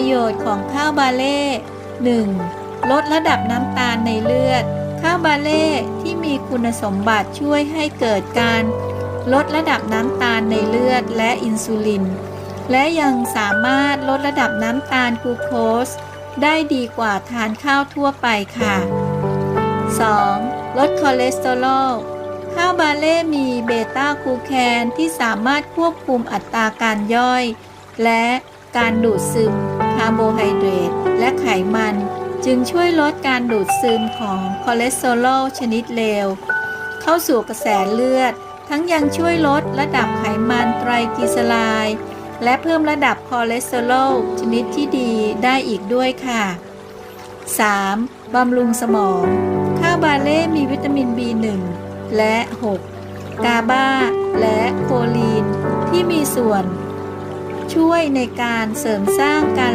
ประโยชน์ของข้าวบาเล่ 1. ลดระดับน้ำตาลในเลือด ข้าวบาเล่ที่มีคุณสมบัติช่วยให้เกิดการ ลดระดับน้ำตาลในเลือดและอินซูลิน และยังสามารถลดระดับน้ำตาลกลูโคส ได้ดีกว่าทานข้าวทั่วไปค่ะ 2. ลดคอเลสเตอรอลข้าวบาเล่มีเบต้าคูแคนที่สามารถควบคุมอัตราการย่อย และการดูดซึม คาร์โบไฮเดรตและไขมัน จึงช่วยลดการดูดซึมของคอเลสเตอรอลชนิดเลว เข้าสู่กระแสเลือด ทั้งยังช่วยลดระดับไขมันไตรกลีเซอไรด์และเพิ่มระดับคอเลสเตอรอลชนิดที่ดีได้อีกด้วยค่ะ 3. บำรุงสมอง ข้าวบาเล่มีวิตามิน B1 และ 6 กาบาและโคลีนที่มีส่วน ช่วยในการเสริมสร้างการ